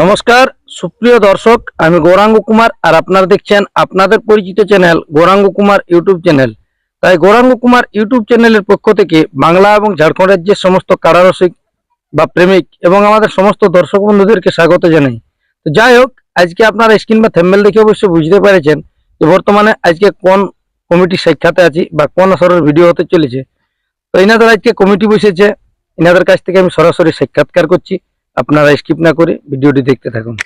নমস্কার, সুপ্রিয় দর্শক, আমি গৌরাঙ্গ কুমার আর আপনারা দেখছেন আপনাদের পরিচিত channel Gouranga Kumar YouTube channel. তাই গৌরাঙ্গ কুমার ইউটিউব চ্যানেলের পক্ষ থেকে বাংলা এবং ঝাড়খণ্ড রাজ্যের সমস্ত কারারসিক বা প্রেমিক এবং আমাদের সমস্ত দর্শক বন্ধুদেরকে স্বাগত জানাই। তো যাই হোক, আজকে আপনারা স্ক্রিন বা থেম্বেল দেখে অবশ্যই বুঝতে পেরেছেন যে বর্তমানে আজকে কোন কমিটির সাক্ষাতে আছি বা কোন আসরের ভিডিও হতে চলেছে। তো এনাদের আজকে কমিটি বসেছে। এনাদের কাছ থেকে আমি সরাসরি সাক্ষাৎকার করছি। আপনারা স্কিপ না করে ভিডিওটি দেখতে থাকুন।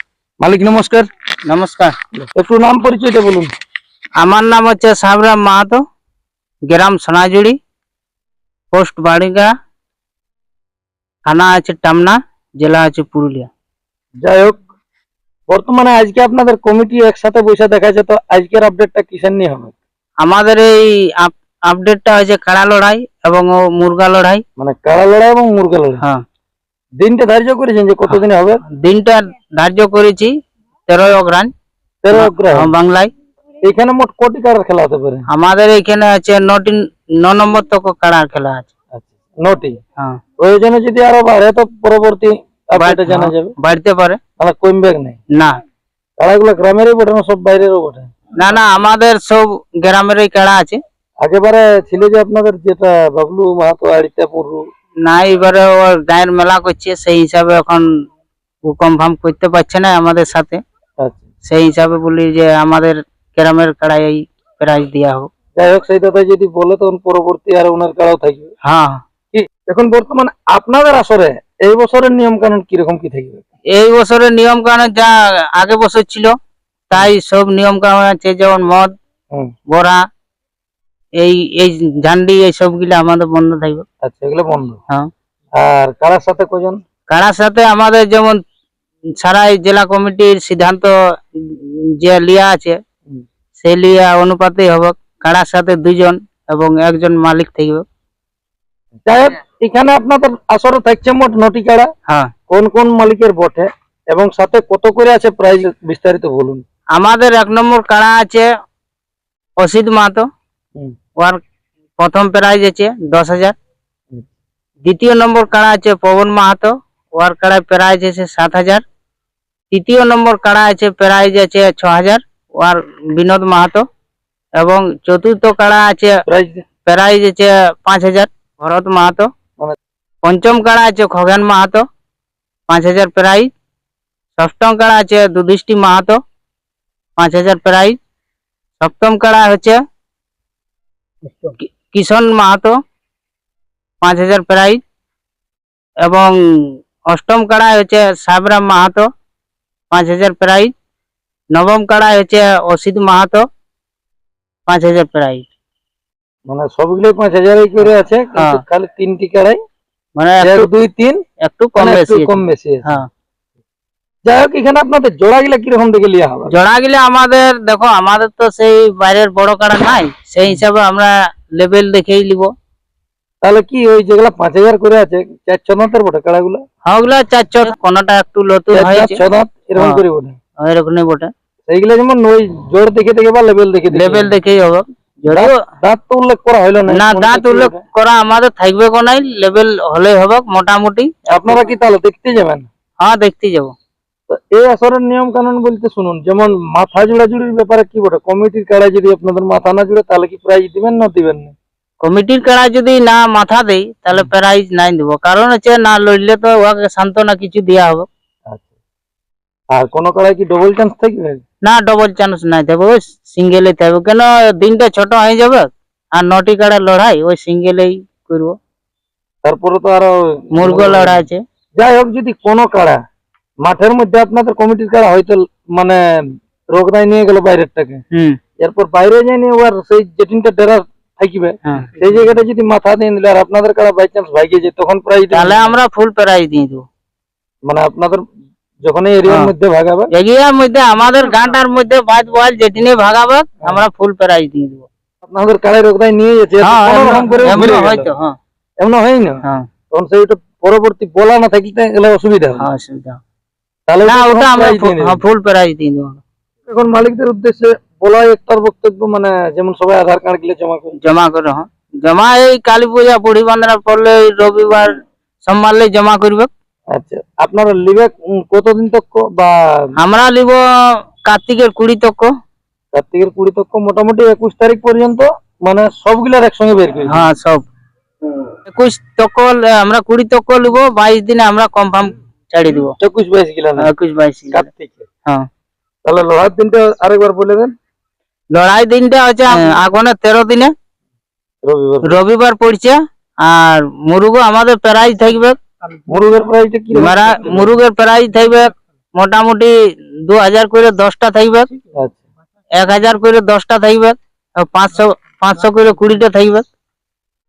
মালিক নমস্কার। নমস্কার। একটু নাম পরিচয়টা বলুন। আমার নাম হচ্ছে সাবরাম মাহাতো গ্রাম সোনাজুড়ি পোস্ট বাড়িগা থানা আছে টামনা জেলা আছে পুরুলিয়া। যাই হোক বর্তমানে আজকে আপনাদের কমিটি একসাথে বসে দেখাচ্ছে তো আজকের আপডেটটা কিসের নিয়ে হবে? আমাদের এই আপ- আপডেটটা হয়েছে কাড়া লড়াই এবং মুরগা লড়াই। মানে কারা লড়াই এবং মুরগা লড়াই। হ্যাঁ। দিনটা ধার্য করেছেন যে কতদিনে হবে? দিনটা ধার্য করেছি তেরোই অগ্রাণ তেরো। হ্যাঁ, বাংলায়। এখানে মোট কোটি কারার খেলা হতে পারে? আমাদের এখানে আছে নটি ন নম্বর তক কাড়ার খেলা আছে। আচ্ছা নটি? হ্যাঁ। প্রয়োজনে যদি আরও বাড়ে তো পরবর্তী আপডেটে জানা হ্যাঁ, যাবে বাড়তে পারে। মানে কম ব্যাগ নেই? না। কারাগুলো গ্রামেরই বটে না সব বাইরেরও বটে? না না আমাদের সব গ্রামেরই কাড়া আছে। আগেবারে ছিল যে আপনাদের যেটা বাবলু মাহাতো আড়িতা পুরু না এবারে ওর গায়ের মেলা করছে সেই হিসাবে এখন ও কনফার্ম করতে পারছে না আমাদের সাথে। আচ্ছা। সেই হিসাবে বলি যে আমাদের গ্রামের কাড়াই প্রাইজ দেওয়া হোক। যাই হোক সেই কথা যদি বলে তখন পরবর্তী আর ওনার থাকবে। হ্যাঁ। এখন বর্তমানে আপনাদের আসরে এই বছরের নিয়ম কানুন কীরকম কি থাকবে? এই বছরের নিয়ম কানুন যা আগে বছর ছিল তাই সব নিয়ম কানুন আছে যেমন মদ বড়া এই এই ঝান্ডি এই সবগুলো আমাদের বন্ধ থাকবে। আচ্ছা এগুলো বন্ধ? হ্যাঁ। আর কারার সাথে কজন কারার সাথে আমাদের যেমন সারা এই জেলা কমিটির সিদ্ধান্ত যে লিয়া আছে। সেই লিয়া অনুপাতেই হবে। কারার সাথে দুজন এবং একজন মালিক থাকবে। যাই হোক এখানে আপনাদের আসরে থাকছে মোট নটি কাড়া হ্যাঁ। কোন কোন মালিকের বটে? এবং সাথে কত করে আছে প্রাইস বিস্তারিত বলুন। আমাদের এক নম্বর কাড়া আছে অসিত মাহাতো। হুম। ওর প্রথম প্রাইজ আছে দশ হাজার। দ্বিতীয় নম্বর কাড়া আছে পবন মাহাতো ওর কাড়ায় প্রাইজ আছে সাত হাজার। তৃতীয় নম্বর কাড়া আছে প্রাইজ আছে ছ হাজার ওর বিনোদ মাহাতো। এবং চতুর্থ কাড়া আছে প্রাইজ আছে পাঁচ হাজার ভরত মাহাতো। পঞ্চম কাড়া আছে খগেন মাহাতো পাঁচ হাজার প্রাইজ। ষষ্ঠম কাড়া আছে দুদৃষ্টি মাহাতো পাঁচ হাজার প্রাইজ। সপ্তম কাড়া হচ্ছে কিষণ মাহাতো পাঁচ হাজার প্রাইজ। এবং অষ্টম কাড়া হচ্ছে সাবরাম মাহাতো পাঁচ হাজার প্রাইজ। নবম কাড়া হচ্ছে অসিত মাহাতো পাঁচ হাজার প্রাইজ। মানে সবগুলোই পাঁচ হাজারই করে আছে হ্যাঁ। খালি তিনটি কাড়াই মানে এক দুই তিন একটু কম মানে বেশি। কম বেশি হ্যাঁ। যাই হোক এখানে আপনাদের জোড়া গুলা কীরকম দেখে লিয়া হবে? জোড়া গেলে আমাদের দেখো আমাদের তো সেই বাইরের বড় কাড়া নাই। সেই হিসাবে আমরা লেভেল দেখেই নিব। তাহলে কি ওই যেগুলা পাঁচ হাজার করে আছে চার ছ বটে কাড়া গুলা ওগুলা চার চট কোনটা একটু হয়েছে। ছ দাঁত এরকম হ্যাঁ। করে বটে। এরকমই বটে। সেইগুলা যেমন ওই জোর দেখে দেখে বা লেভেল দেখে লেভেল দেখেই হবে। দাঁত তো উল্লেখ করা হইল না না দাঁত উল্লেখ করা আমাদের থাকবে লেভেল হলেই হবে মোটামুটি। আপনারা কি তাহলে দেখতে যাবেন? হ্যাঁ দেখতে যাব। এই আসরের নিয়ম কানুন বলতে শুনুন যেমন মাথা জোড়া জুড়ির ব্যাপারে কি বটে? কমিটির কাড়ায় যদি আপনাদের মাথা না জুড়ে তাহলে কি প্রাইজ দিবেন না দিবেন না? কমিটির কাড়া যদি না মাথা দেই তাহলে প্রাইজ নাই দিব। কারণ হচ্ছে না লড়লে তো ওকে সান্ত্বনা কিছু দেওয়া হবে। আচ্ছা। আর কোন কাড়ায় কি ডবল চান্স থাকবে? না ডবল চান্স নাই থাকবে। ওই সিঙ্গেলে থাকবে। কেন দিনটা ছোট হয়ে যাবে আর নটি কাড়া লড়াই ওই সিঙ্গেলেই করব। তারপরে তো আরও মুরগো লড়াই আছে। যাই হোক যদি কোনো কাড়া মাঠের মধ্যে আপনাদের কমিটির কাড়া হয়তো মানে রোগদায় নিয়ে গেল বাইরেরটাকে। হুম। এরপর বাইরে যাই নিয়ে ওর সেই যেটিনটা ডেরা থাকিবে হ্যাঁ। সেই জায়গাটা যদি মাথা দিয়ে দিলে আর আপনাদের কাড়া বাই চান্স ভাইগে যায় তখন প্রাইজ তাহলে আমরা ফুল প্রাইজ দিয়ে দেবো। মানে আপনাদের যখন এই এরিয়ার হ্যাঁ। মধ্যে ভাগাবে? এগিয়ার মধ্যে আমাদের গানটার মধ্যে বাদ বল যেদিনে ভাগাবে আমরা ফুল প্রাইজ দিয়ে দেবো। আপনাদের কাড়াই রোগদায় নিয়ে যেতে হ্যাঁ কোনো রকম করে এমনি ঘুরে গেল। হয়তো হ্যাঁ। এমন হয় না হ্যাঁ। তখন সেইটা পরবর্তী বলা না থাকলে গেলে অসুবিধা হবে। হ্যাঁ অসুবিধা তাহলে না ওটা আমরা ফুল- প্রাইজ দিয়ে দেবো এখন মালিকদের উদ্দেশ্যে বলা একটার বক্তব্য মানে যেমন সবাই আধার কার্ডগুলো জমা করে। জমা করে হ্যাঁ। জমা এই কালী পূজা বুড়ি বান্ধরা পড়লে রবিবার সোমবারলে জমা করবে। আচ্ছা আপনারা লিবে কতদিন তক বা আমরা নিব কার্তিকের কুড়ি তক কার্তিকের কুড়ি তক মোটামুটি একুশ তারিখ পর্যন্ত মানে সবগুলার একসঙ্গে বের করি হ্যাঁ সব। একুশ তক আমরা কুড়ি তক নিব বাইশ দিনে আমরা কনফার্ম ছাড়ি দিব। একুশ বাইশ গিলা না একুশ বাইশ কার্তিকে। হ্যাঁ। তাহলে লোহার দিনটা আরেকবার বলে দেন। লড়াই দিনটা হচ্ছে আগুনের তেরো দিনে। রবিবার। পড়ছে। আর মুরুগো আমাদের প্রাইজ থাকবে। মুরুগের প্রাইসটা কি মুরুগের প্রাইজ থাকবে মোটামুটি দু হাজার করে দশটা থাকবে। আচ্ছা। এক হাজার করে দশটা থাকবে। পাঁচশো পাঁচশো করে কুড়িটা থাকবে।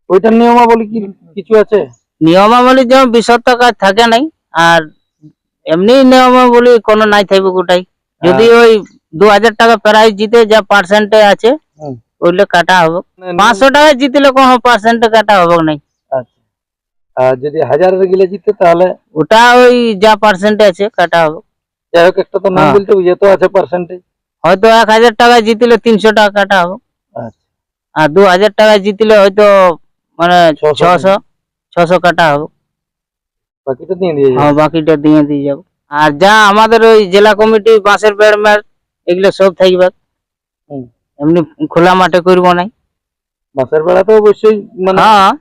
ওইটার নিয়মাবলী কি কিছু আছে? নিয়মাবলী যেমন বিশত্ব কাজ থাকে নাই আর এমনি নিয়মাবলী কোনো নাই থাকবে গোটাই যদি ওই দু হাজার টাকা প্রাইজ জিতে যা পার্সেন্টে আছে হুম। ওইগুলো কাটা হবে। মানে পাঁচশো টাকা জিতলে কোনো পার্সেন্টে কাটা হবে নাই। আচ্ছা। আর যদি হাজারের গিলে জিতে তাহলে? ওটা ওই যা পার্সেন্টে আছে কাটা হবে। যাই হোক একটা তো নাম হ্যাঁ। বলতে বুঝে তো আছে পার্সেন্টেজ হয়তো এক হাজার টাকা জিতলে তিনশো টাকা কাটা হবে। আচ্ছা। আর দু হাজার টাকা জিতলে হয়তো মানে ছশো ছশো কাটা হবে। বাকিটা দিয়ে দিয়ে যাবে। হ্যাঁ বাকিটা দিয়ে দিয়ে যাব। আর যা আমাদের ওই জেলা কমিটি বাঁশের বেড় ম্যাচ এগুলো সব থাকবে। এমনি খোলা মাঠে করব নাই। মাসের বেলা তো অবশ্যই মানে হ্যাঁ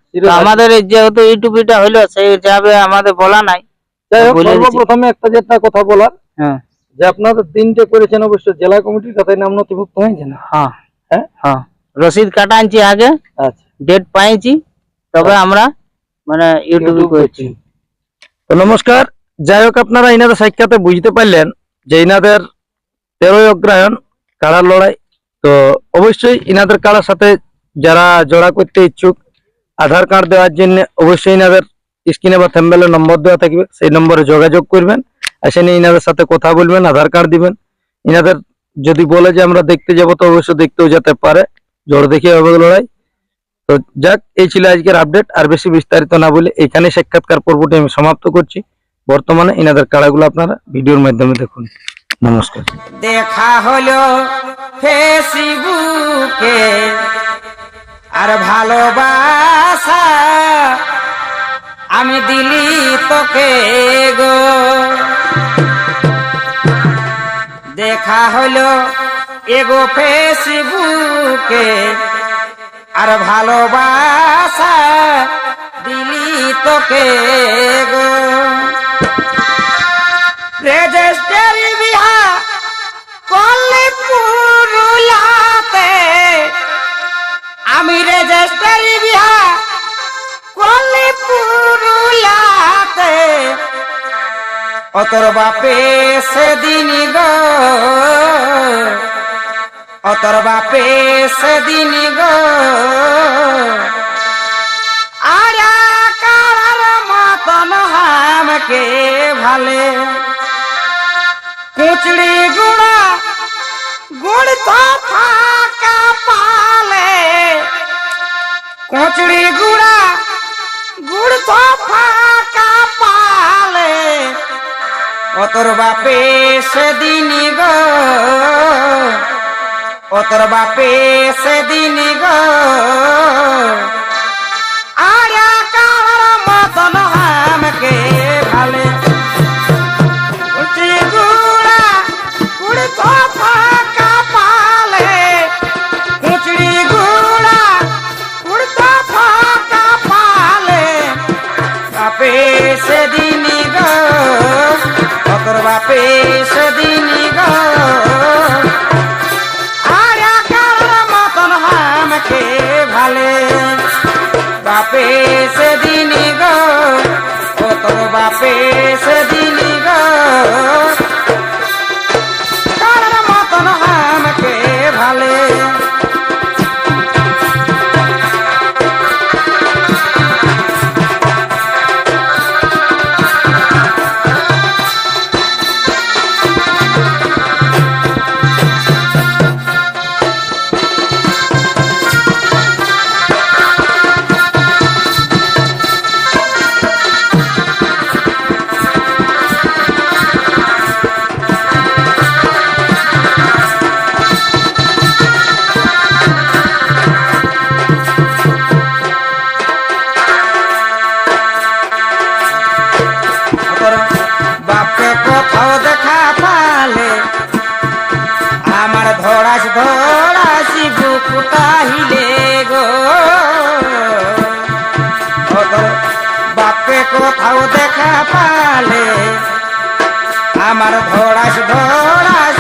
আমাদের যেহেতু ইউটিউবটা হইল সেই হিসাবে আমাদের বলা নাই। সর্বপ্রথমে একটা যেটা কথা বলার হ্যাঁ। যে আপনাদের দিনটা করেছেন অবশ্য জেলা কমিটির কথাই নাম নথিভুক্ত হয়েছে না? হ্যাঁ। হ্যাঁ? হ্যাঁ। রসিদ কাটা আনছি আগে আচ্ছা। ডেট পাইছি তবে আমরা মানে ইউটিউবে ইউটিউব করছি। তো নমস্কার যাই হোক আপনারা ইনাদের সাক্ষাতে বুঝতে পারলেন যে ইনাদের তেরোই অগ্রায়ণ কাড়ার লড়াই। তো অবশ্যই ইনাদের কাড়ার সাথে যারা জোড়া করতে ইচ্ছুক, আধার কার্ড দেওয়ার জন্য অবশ্যই ইনাদের স্ক্রিনে বা থ্যাম্বেলে নম্বর দেওয়া থাকবে, সেই নম্বরে যোগাযোগ করবেন, এসে নিয়ে ইনাদের সাথে কথা বলবেন, আধার কার্ড দিবেন। ইনাদের যদি বলে যে আমরা দেখতে যাব, তো অবশ্যই দেখতেও যেতে পারে। জোর দেখে হবে লড়াই। তো যাক, এই ছিল আজকের আপডেট আর বেশি বিস্তারিত না বলে এখানে সাক্ষাৎকার পর্বটি আমি সমাপ্ত করছি। বর্তমানে ইনাদের কাড়াগুলো আপনারা ভিডিওর মাধ্যমে দেখুন। নমস্কার। দেখা হলো ফেসবুকে, আর ভালোবাসা আমি দিলি তোকে গো। দেখা হলো এগো ফেসবুকে আর ভালোবাসা দিলি তোকে গো। রেজিস্টারি বিহা করলে পুরুলাতে আমি রেজিস্টারি বিহা করলে পুরুলাতে অতর বাপে সেদিন গো অতর বাপে সেদিন গো। আরা কারার হামকে ভালে। কুচড়ি গুড়া, গুড় তো ফাঁকা পালে। কুচড়ি গুড়া, গুড় তো ফাঁকা পালে। অতর বাপে সেদিন গো। অতর বাপে সেদিন গো। আয়া কার মতন হামকে ভালে। সেদিন গো অতর বাপে সেদিন তাহিলে গো। কোথাও দেখা পালে। আমার ধরাস ধরাস